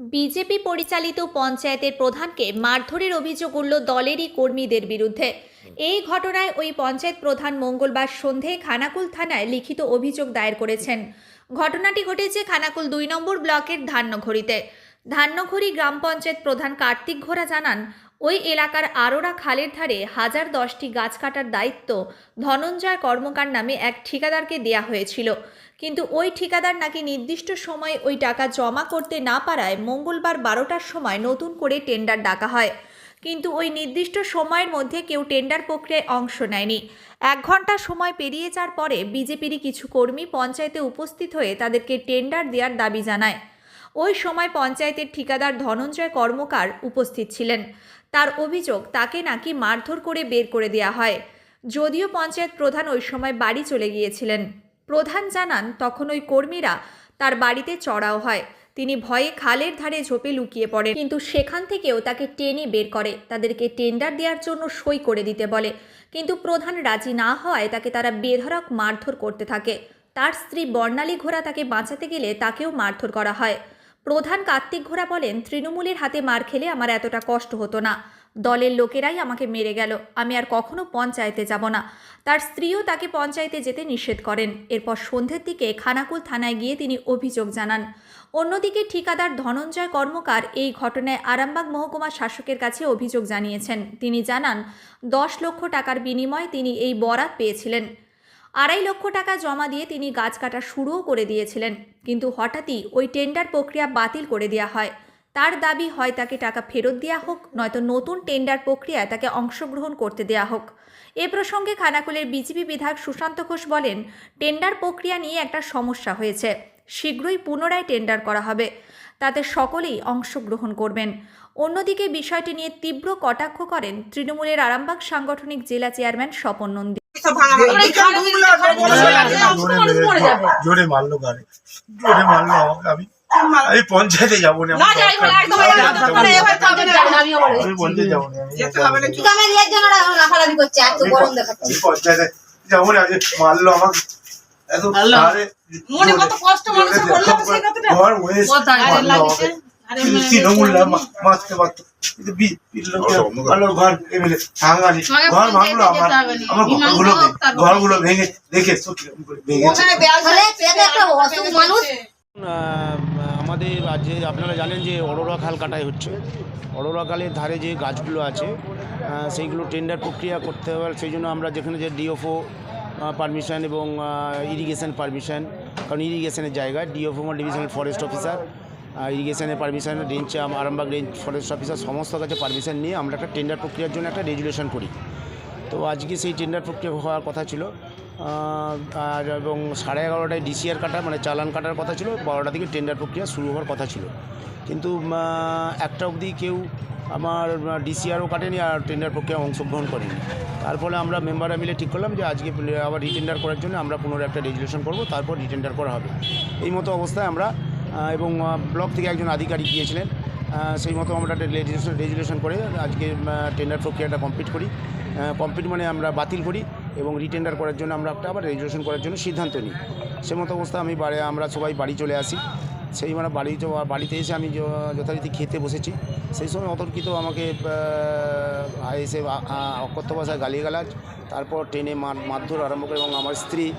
BJP পরিচালিত পঞ্চায়েতের প্রধানকে মারধরের অভিযোগ উঠল দলেরই কর্মীদের বিরুদ্ধে। এই ঘটনায় ওই পঞ্চায়েত প্রধান মঙ্গলবার সন্ধে খানাকুল থানায় লিখিত অভিযোগ দায়ের করেছেন। ঘটনাটি ঘটেছে খানাকুল দুই নম্বর ব্লকের ধান্যঘড়িতে। ধান্যঘড়ি গ্রাম পঞ্চায়েত প্রধান কার্তিক ঘোড়া জানান ওই এলাকার আরোরা খালের ধারে হাজার দশটি গাছ কাটার দায়িত্ব ধনঞ্জয় কর্মকার নামে এক ঠিকাদারকে দেয়া হয়েছিল। কিন্তু ওই ঠিকাদার নাকি নির্দিষ্ট সময়ে ওই টাকা জমা করতে না পারায় মঙ্গলবার বারোটার সময় নতুন করে টেন্ডার ডাকা হয়। কিন্তু ওই নির্দিষ্ট সময়ের মধ্যে কেউ টেন্ডার প্রক্রিয়ায় অংশ নেয়নি। এক ঘণ্টা সময় পেরিয়ে যাওয়ার পরে বিজেপিরই কিছু কর্মী পঞ্চায়েতে উপস্থিত হয়ে তাদেরকে টেন্ডার দেওয়ার দাবি জানায়। ওই সময় পঞ্চায়েতের ঠিকাদার ধনঞ্জয় কর্মকার উপস্থিত ছিলেন। তার অভিযোগ, তাকে নাকি মারধর করে বের করে দেওয়া হয়। যদিও পঞ্চায়েত প্রধান ওই সময় বাড়ি চলে গিয়েছিলেন। প্রধান জানান, তখন ওই কর্মীরা তার বাড়িতে চড়াও হয়। তিনি ভয়ে খালের ধারে ঝোপে লুকিয়ে পড়ে কিন্তু সেখান থেকেও তাকে টেনে বের করে। তাদেরকে টেন্ডার দেওয়ার জন্য সই করে দিতে বলে। কিন্তু প্রধান রাজি না হওয়ায় তাকে তারা বেধড়ক মারধর করতে থাকে। তার স্ত্রী বর্ণালী ঘোড়া তাকে বাঁচাতে গেলে তাকেও মারধর করা হয়। প্রধান কার্তিক ঘোড়া বলেন, তৃণমূলের হাতে মার খেলে আমার এতটা কষ্ট হতো না। দলের লোকেরাই আমাকে মেরে গেল। আমি আর কখনো পঞ্চায়েতে যাব না। তার স্ত্রীও তাকে পঞ্চায়েতে যেতে নিষেধ করেন। এরপর সন্ধ্যের দিকে খানাকুল থানায় গিয়ে তিনি অভিযোগ জানান। অন্যদিকে ঠিকাদার ধনঞ্জয় কর্মকার এই ঘটনায় আরামবাগ মহকুমা শাসকের কাছে অভিযোগ জানিয়েছেন। তিনি জানান, দশ লক্ষ টাকার বিনিময়ে তিনি এই বরাত পেয়েছিলেন। আড়াই লক্ষ টাকা জমা দিয়ে তিনি গাছ কাটা শুরুও করে দিয়েছিলেন। কিন্তু হঠাৎই ওই টেন্ডার প্রক্রিয়া বাতিল করে দেওয়া হয়। তার দাবি হয় তাকে টাকা ফেরত দেওয়া হোক, নয়তো নতুন টেন্ডার প্রক্রিয়ায় তাকে অংশগ্রহণ করতে দেওয়া হোক। এ প্রসঙ্গে খানাকুলের বিজেপি বিধায়ক সুশান্ত ঘোষ বলেন, টেন্ডার প্রক্রিয়া নিয়ে একটা সমস্যা হয়েছে। শীঘ্রই পুনরায় টেন্ডার করা হবে। তাতে সকলেই অংশগ্রহণ করবেন। অন্যদিকে বিষয়টি নিয়ে তীব্র কটাক্ষ করেন তৃণমূলের আরামবাগ সাংগঠনিক জেলা চেয়ারম্যান স্বপন নন্দী। জোরে মারলো গাড়ি জোরে মারলো আমাকে আমি আমি পঞ্চায়েতে যাব না আমি পঞ্চায়েত যাব পঞ্চায়েতে যাব না মারলো আমাকে। এত মনে। ঘর তৃণমূল মারতে পারতো ঘর এমএলএ ভাঙালি ঘর ভাঙলো আমার। আমার ঘরগুলো ঘরগুলো ভেঙে দেখে আমাদের রাজ্যে আপনারা জানেন যে অরোরা খাল কাটাই হচ্ছে। অরোরা খালের ধারে যে গাছগুলো আছে সেইগুলো টেন্ডার প্রক্রিয়া করতে হবে। সেই জন্য আমরা যেখানে যে ডিওফও পারমিশন এবং ইরিগেশন পারমিশন কারণ ইরিগেশনের জায়গা ডিওফো ডিভিশনাল ফরেস্ট অফিসার ইরিগেশনের permission, range Arambagh range, forest officer, সমস্ত কাছে পারমিশন নিয়ে আমরা একটা টেন্ডার প্রক্রিয়ার জন্য একটা রেজুলেশন করি। তো আজকে সেই টেন্ডার প্রক্রিয়া হওয়ার কথা ছিল আর এবং সাড়ে এগারোটায় ডিসিআর কাটা মানে চালান কাটার কথা ছিল, বারোটা থেকে টেন্ডার প্রক্রিয়া শুরু হওয়ার কথা ছিল। কিন্তু একটা অবধি কেউ আমার ডিসিআরও কাটেনি আর টেন্ডার প্রক্রিয়া অংশগ্রহণ করেনি। তার ফলে আমরা মেম্বাররা মিলে ঠিক করলাম যে আজকে আবার রিটেন্ডার করার জন্য আমরা পুনরায় একটা রেজুলেশন করব, তারপর রিটেন্ডার করা হবে। এই মতো অবস্থায় আমরা এবং ব্লক থেকে একজন আধিকারিক গিয়েছিলেন। সেই মতো আমরা একটা রেজুলেশন করে আজকে টেন্ডার প্রক্রিয়াটা কমপ্লিট করি। কমপ্লিট মানে আমরা বাতিল করি এবং রিটেন্ডার করার জন্য আমরা একটা আবার রেজুলেশন করার জন্য সিদ্ধান্ত নিই। সে মতো অবস্থা আমি বাড়ি, আমরা সবাই বাড়ি চলে আসি। সেই মানে বাড়ি বাড়িতে এসে আমি যথারীতি খেতে বসেছি। সেই সময় অতর্কিত আমাকে এসে অকথ্য ভাষায় গালিগালাজ। তারপর ট্রেনে মার- মারধর আরম্ভ করে এবং আমার স্ত্রী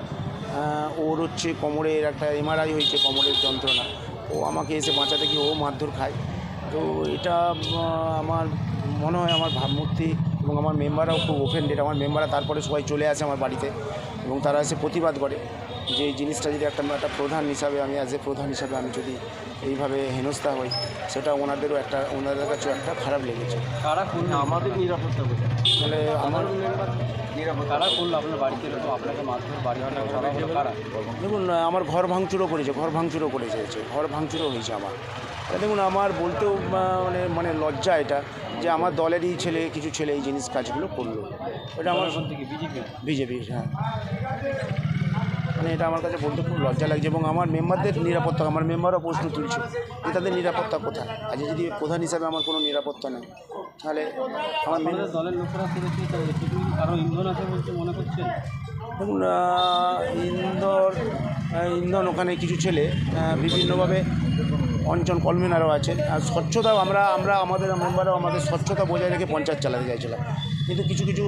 ওর হচ্ছে কোমরের একটা এমআরআই হয়েছে কোমরের যন্ত্রণা। ও আমাকে এসে বাঁচাতে গিয়ে ও মারধর খায়। তো এটা আমার মনে হয় আমার ভাবমূর্তি এবং আমার মেম্বাররাও খুব ওফেন্ডেড আমার মেম্বাররা তারপরে সবাই চলে আসে আমার বাড়িতে এবং তারা এসে প্রতিবাদ করে যে এই জিনিসটা যদি একটা একটা প্রধান হিসাবে আমি অ্যাজ এ প্রধান হিসাবে আমি যদি এইভাবে হেনস্থা হই সেটা ওনাদেরও একটা ওনাদের কাছেও একটা খারাপ লেগেছে। আমাদের নিরাপত্তা তাহলে আমার কারা করল আপনার বাড়িতে এরকম আপনাকে মারধর বাড়ি ভাঙা করা হলো কারা? দেখুন আমার ঘর ভাঙচুরও করেছে ঘর ভাঙচুরও করেছে ঘর ভাঙচুরও হয়েছে আমার। দেখুন আমার বলতেও মানে মানে লজ্জা এটা যে আমার দলেরই ছেলে কিছু ছেলে এই জিনিস কাজগুলো করল। এটা আমার থেকে বিজেপি? বিজেপি হ্যাঁ। মানে এটা আমার কাছে বলতে খুব লজ্জা লাগছে এবং আমার মেম্বারদের নিরাপত্তা আমার মেম্বারও প্রশ্ন তুলছে যে তাদের নিরাপত্তা কোথায়? আজ যদি প্রধান হিসাবে আমার কোনো নিরাপত্তা নেই। তাহলে আমাদের দলের লোকেরা করেছে কারও ইন্ধন আছে বলছে মনে করছেন? দেখুন ইন্দোর ইন্ধন ওখানে কিছু ছেলে বিভিন্নভাবে অঞ্চল কনভেনারও আছেন আর স্বচ্ছতাও আমরা আমরা আমাদের মেম্বারও আমাদের স্বচ্ছতা বজায় রেখে পঞ্চায়েত চালাতে চাইছিলাম। কিন্তু কিছু কিছু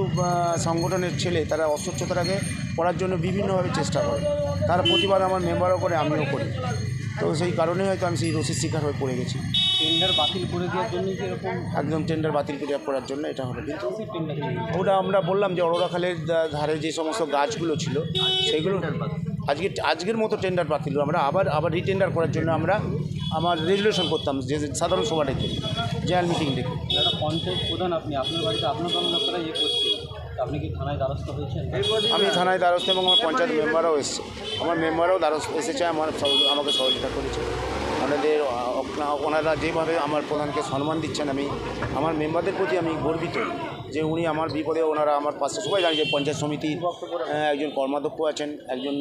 সংগঠনের ছেলে তারা অস্বচ্ছতাটাকে করার জন্য বিভিন্নভাবে চেষ্টা করে। তার প্রতিবাদ আমার মেম্বারও করে আমিও করি। তো সেই কারণেই হয়তো আমি সেই রসির শিকার হয়ে পড়ে গেছি। টেন্ডার বাতিল করে দেওয়ার জন্য কি এরকম? একদম টেন্ডার বাতিল করে করার জন্য এটা হলো কিন্তু ওটা আমরা বললাম যে অরোরা খালের ধা- ধারে যে সমস্ত গাছগুলো ছিল সেইগুলো আজকে আজকের মতো টেন্ডার বাতিল আমরা আবার আবার রিটেন্ডার করার জন্য আমরা আমার রেজুলেশন করতাম যে সাধারণ সভা ডেকে জেনারেল মিটিং ডেকে। পঞ্চায়েত প্রধান আপনি আপনার বাড়িতে আপনার লোকেরা ইয়ে করছে আপনি কি থানায় দ্বারস্থ হয়েছেন? আমি থানায় দ্বারস্থ এবং আমার পঞ্চায়েত মেম্বারও এসেছে। আমার মেম্বারও দ্বারস্থ এসেছে আমার আমাকে সহযোগিতা করেছে। ওনাদের ওনারা যেভাবে আমার প্রধানকে সম্মান দিচ্ছেন আমি আমার মেম্বারদের প্রতি আমি গর্বিত যে উনি আমার বিপদে ওনারা আমার পাশে সবাই জানে যে পঞ্চায়েত সমিতির একজন কর্মাধ্যক্ষ আছেন একজন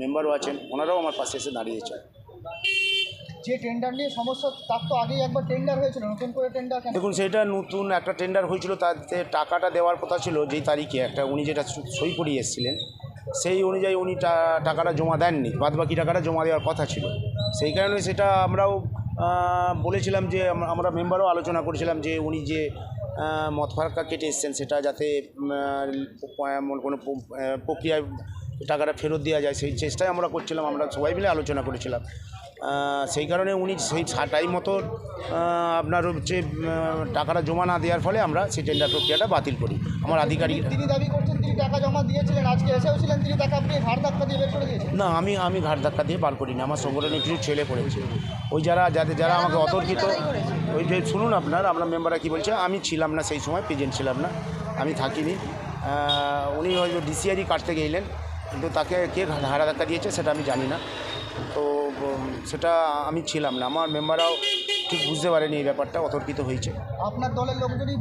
মেম্বারও আছেন ওনারাও আমার পাশে এসে দাঁড়িয়েছেন যে টেন্ডার নিয়ে সমস্যা তার তো আগেই একবার টেন্ডার হয়েছিল নতুন করে টেন্ডার দেখুন সেটা নতুন একটা টেন্ডার হয়েছিল তাতে টাকাটা দেওয়ার কথা ছিল যেই তারিখে একটা উনি যেটা সই- করিয়ে এসেছিলেন সেই অনুযায়ী উনি টাকাটা জমা দেননি বাদ বাকি টাকাটা জমা দেওয়ার কথা ছিল। সেই কারণে সেটা আমরাও বলেছিলাম যে আমরা মেম্বারও আলোচনা করেছিলাম যে উনি যে মদ ফারাক্কা কেটে এসছেন সেটা যাতে কোনো প্রক্রিয়ায় টাকাটা ফেরত দেওয়া যায় সেই চেষ্টাই আমরা করছিলাম, আমরা সবাই মিলে আলোচনা করেছিলাম। সেই কারণে উনি সেই টাইম মতো আপনার হচ্ছে টাকাটা জমা না দেওয়ার ফলে আমরা সেই টেন্ডার প্রক্রিয়াটা বাতিল করি। আমার আধিকারিক টাকা জমা দিয়েছিলেন আজকে এসেও ছিলেন তিনি টাকা আপনি ঘাড় ধাক্কা দিয়ে বের করে দিয়েছেন না আমি আমি ঘাট ধাক্কা দিয়ে বার করিনি আমার সংগঠনের কিছু ছেলে পড়েছে। ওই যারা যাদের যারা আমাকে অতর্কিত ওই যে শুনুন আপনার আপনার মেম্বাররা কী বলছে আমি ছিলাম না সেই সময় প্রেজেন্ট ছিলাম না আমি থাকিনি। উনি হয়তো ডিসিআরই কাটতে গেলেন কিন্তু তাকে কে ঘাড়া ধাক্কা দিয়েছে সেটা আমি জানি না। তো সেটা আমি ছিলাম না আমার মেম্বাররাও ঠিক বুঝতে পারেনি এই ব্যাপারটা অতর্কিত হয়েছে। আপনার দলের লোকজনই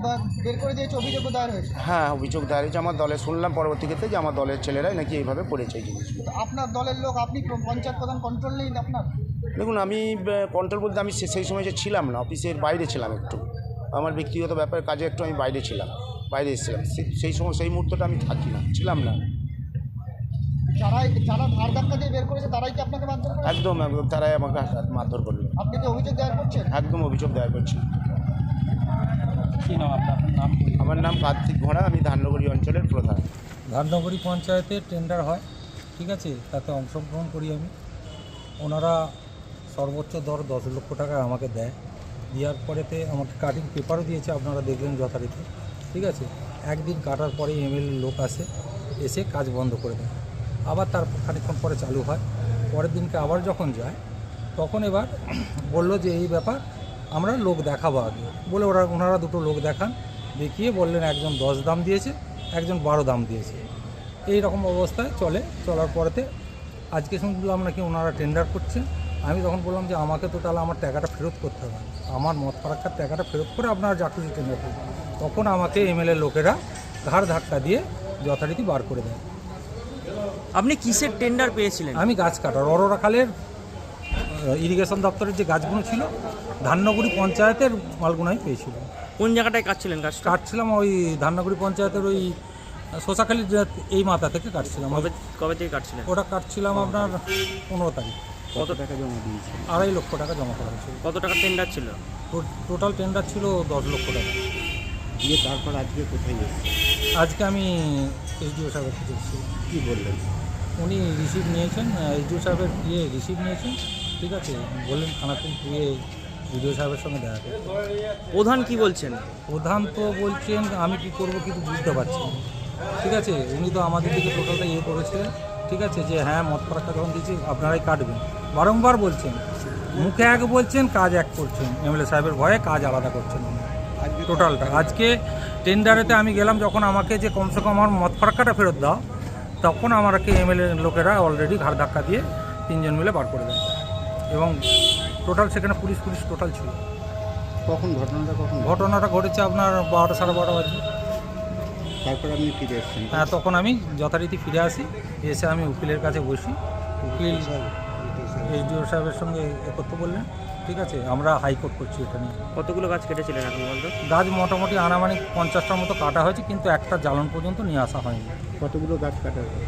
বের করে দিয়েছে অভিযোগ দায়ের হয়েছে? হ্যাঁ অভিযোগ দায়ের হয়েছে। আমার দলে শুনলাম পরবর্তী ক্ষেত্রে যে আমার দলের ছেলেরাই নাকি এইভাবে করেছে এই জিনিসগুলো। আপনার দলের লোক আপনি পঞ্চায়েত প্রধান কন্ট্রোল নেই আপনার? দেখুন আমি কন্ট্রোল বলতে আমি সেই সময় যে ছিলাম না অফিসের বাইরে ছিলাম একটু। আমার ব্যক্তিগত ব্যাপারের কাজে একটু আমি বাইরে ছিলাম বাইরে এসেছিলাম। সেই সময় সেই মুহূর্তটা আমি থাকি না ছিলাম না। যারাই যারা ধার ধাক্কা দিয়ে বের করেছে তারাই কি আপনাকে মারধর করে একদম একদম তারাই আমাকে মারধর করল। আপনি কি অভিযোগ দায়ের করছেন? একদম অভিযোগ দেওয়া করছি। কী নাম আপনার? নাম আমার নাম কার্তিক ঘোড়া আমি ধান্যগড়ি অঞ্চলের প্রধান। ধাননগরী পঞ্চায়েতে টেন্ডার হয় ঠিক আছে? তাতে অংশগ্রহণ করি আমি। ওনারা সর্বোচ্চ দর দশ লক্ষ টাকা আমাকে দেয়। দেওয়ার পরেতে আমাকে কাটিং পেপারও দিয়েছে আপনারা দেখলেন যথারীতি ঠিক আছে? একদিন কাটার পরে এমএলএ লোক আসে এসে কাজ বন্ধ করে দেয়। আবার তার খানিকক্ষণ পরে চালু হয়। পরের দিনকে আবার যখন যায়, তখন এবার বলল যে, এই ব্যাপার আমরা লোক দেখাবো আগে। বলে ওরা, ওনারা দুটো লোক দেখান, দেখিয়ে বললেন, একজন দশ দাম দিয়েছে, একজন বারো দাম দিয়েছে। এই রকম অবস্থায় চলে। চলার পরেতে আজকে শুনলাম নাকি ওনারা টেন্ডার করছেন? আমি তখন বললাম যে, আমাকে তো তাহলে আমার টাকাটা ফেরত করতে হবে। আমার মত ফারাক্কার টাকাটা ফেরত করে আপনারা যা খুশি টেন্ডার করুন। তখন আমাকে এমএলএ লোকেরা ঘাড় ধাক্কা দিয়ে যথারীতি বার করে দেয়। আপনি কিসের টেন্ডার পেয়েছিলেন? আমি গাছ কাটার অরোরা খালের ইরিগেশন দপ্তরের যে গাছগুলো ছিল ধান্যগুড়ি পঞ্চায়েতের মালগুলো আমি পেয়েছিলাম। কোন জায়গাটায় কাটছিলেন গাছ কাটছিলাম ওই ধান্যগুড়ি পঞ্চায়েতের ওই শোষাখালির যে এই মাথা থেকে কাটছিলাম। কবে কবে থেকে কাটছিলেন? ওটা কাটছিলাম আপনার পনেরো তারিখ। কত টাকা জমা দিয়েছিলেন আড়াই লক্ষ টাকা জমা করা হয়েছিল। কত টাকা টেন্ডার ছিল? টোটাল টেন্ডার ছিল দশ লক্ষ টাকা। দিয়ে তারপর আজকে কোথায় গেছে আজকে আমি সাহেবের কাছে এসেছিলাম। কী বললেন? উনি রিসিভ নিয়েছেন এসডিও সাহেবের গিয়ে রিসিভ নিয়েছেন ঠিক আছে? বললেন খানাকুল গিয়ে বিডিও সাহেবের সঙ্গে দেখা করতে প্রধান কি বলছেন? প্রধান তো বলছেন আমি কি করব কিছু বুঝতে পারছি না। ঠিক আছে? উনি তো আমাদের দিকে টোটালটা ইয়ে করেছিলেন ঠিক আছে? যে হ্যাঁ মদ ফারাক্কা যখন দিয়েছি আপনারাই কাটবেন। বারংবার বলছেন মুখে এক বলছেন কাজ এক করছেন। এমএলএ সাহেবের ভয়ে কাজ আলাদা করছেন উনি। টোটালটা। আজকে টেন্ডারেতে আমি গেলাম যখন আমাকে যে কমসে কম আমার মদ ফারাক্কাটা ফেরত দাও তখন আমাকে এমএলএ লোকেরা অলরেডি ঘাড় ধাক্কা দিয়ে তিনজন মিলে বার করে দেয়। এবং টোটাল সেখানে পুলিশ পুলিশ টোটাল ছিল। কখন? ঘটনাটা কখন? ঘটনাটা ঘটেছে আপনার বারোটা সাড়ে বারোটা বাজে। তারপরে আপনি ফিরে এসছেন? হ্যাঁ তখন আমি যথারীতি ফিরে আসি। এসে আমি উকিলের কাছে বসি। উকিল এসডিও সাহেবের সঙ্গে এ করতে বললেন ঠিক আছে আমরা হাইকোর্ট করছি এটা নিয়ে কতগুলো গাছ কেটেছিলেন এখন বলতো? গাছ মোটামুটি আনামানিক পঞ্চাশটার মতো কাটা হয়েছে কিন্তু একটা জ্বালন পর্যন্ত নিয়ে আসা হয়নি। কতগুলো গাছ কাটা হয়েছে?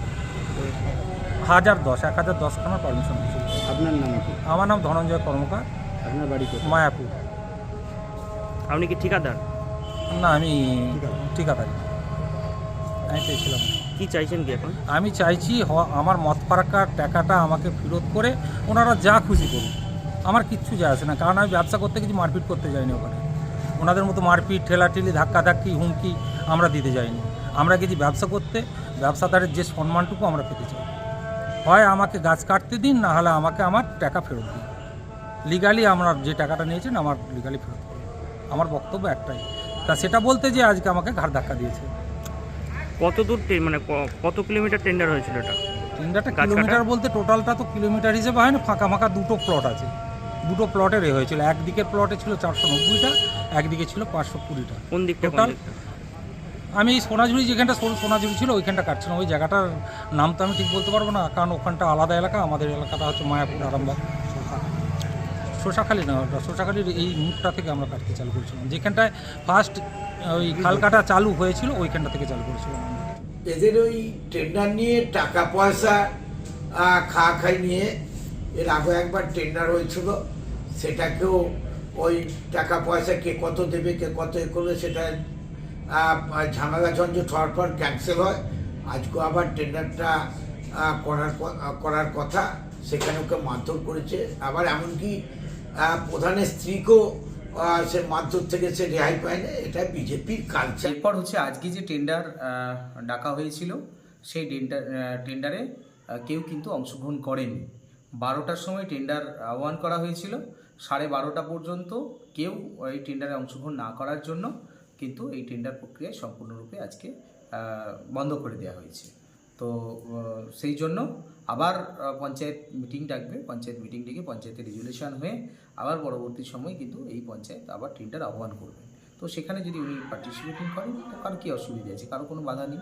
হাজার দশ এক হাজার দশখানার পারমিশন ছিল আপনার নাম কি? আমার নাম ধনঞ্জয় কর্মকার। আপনার বাড়ি মায়াপুর। আপনি কি ঠিকাদার? না আমি ঠিকাদারি। আমি পেয়েছিলাম। কি চাইছেন কি এখন? আমি চাইছি আমার মত পারাকার টাকাটা আমাকে ফেরত করে ওনারা যা খুশি করুন আমার কিচ্ছু যায় আসে না, কারণ আমি ব্যবসা করতে কিছু মারপিট করতে যাইনি ওখানে। ওনাদের মতো মারপিট, ঠেলাঠেলি, ধাক্কাধাক্কি, হুমকি আমরা দিতে যাইনি। আমরা গেছি ব্যবসা করতে, ব্যবসাদারের যে সম্মানটুকু আমরা পেতে চাই। হয় আমাকে গাছ কাটতে দিন, না হলে আমাকে আমার টাকা ফেরত দিন। লিগালি আমরা যে টাকাটা নিয়েছেন, আমার লিগালি ফেরত আমার বক্তব্য একটাই। তা সেটা বলতে যে আজকে আমাকে ঘাড় ধাক্কা দিয়েছে। কত দূর মানে কত কিলোমিটার টেন্ডার হয়েছিল এটা? কাটা? কিলোমিটার বলতে টোটালটা তো কিলোমিটার হিসেবে হয় না ফাঁকা ফাঁকা দুটো প্লট আছে। দুটো প্লটের এ হয়েছিল। একদিকের প্লটে ছিল চারশো নব্বইটা একদিকে ছিল পাঁচশো কুড়িটা। কোন দিকটা Total? দিকটা? আমি সোনাঝুরি যেখানটা সোনাঝুরি ছিল ওইখানটা কাটছিলাম। ওই জায়গাটার নাম তো আমি ঠিক বলতে পারব না কারণ ওখানটা আলাদা এলাকা আমাদের এলাকাটা হচ্ছে মায়াপুর আরামবাগ। শোষাখালী না শোষাখালীর এই মুখটা থেকে আমরা কাটতে চালু করেছিলাম। যেখানটায় ফার্স্ট ওই খাল কাটা চালু হয়েছিল, ওইখানটা থেকে চালু করেছিলাম এদের ওই টেন্ডার নিয়ে টাকা পয়সা খাওয়া খাই নিয়ে এর আগে একবার টেন্ডার হয়েছিল। সেটাকেও ওই টাকা পয়সা কে কত দেবে, কে কত এ করবে, সেটা ঝামেলা ঝঞ্ঝট হওয়ার পর ক্যান্সেল হয়। আজকে আবার টেন্ডারটা করার করার কথা, সেখানে ওকে মারধর করেছে। আবার এমনকি প্রধানের স্ত্রীকেও সে মারধর থেকে সে রেহাই পায় না, এটা বিজেপির কালচার এরপর হচ্ছে আজকে যে টেন্ডার ডাকা হয়েছিল, সেই টেন্ডার টেন্ডারে কেউ কিন্তু অংশগ্রহণ করেনি। বারোটার সময় টেন্ডার আহ্বান করা হয়েছিল, সাড়ে বারোটা পর্যন্ত কেউ এই টেন্ডারে অংশগ্রহণ না করার জন্য কিন্তু এই টেন্ডার প্রক্রিয়া সম্পূর্ণরূপে আজকে বন্ধ করে দেওয়া হয়েছে। তো সেই জন্য আবার পঞ্চায়েত মিটিং ডাকবে। পঞ্চায়েত মিটিং ডেকে পঞ্চায়েতের রেজুলেশন হয়ে আবার পরবর্তী সময় কিন্তু এই পঞ্চায়েত আবার টিমটার আহ্বান করবে। তো সেখানে যদি উনি পার্টিসিপেটিং করেন, তো কার কী অসুবিধা আছে? কারও কোনো বাধা নেই?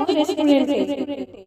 রেস্টুরেন্টে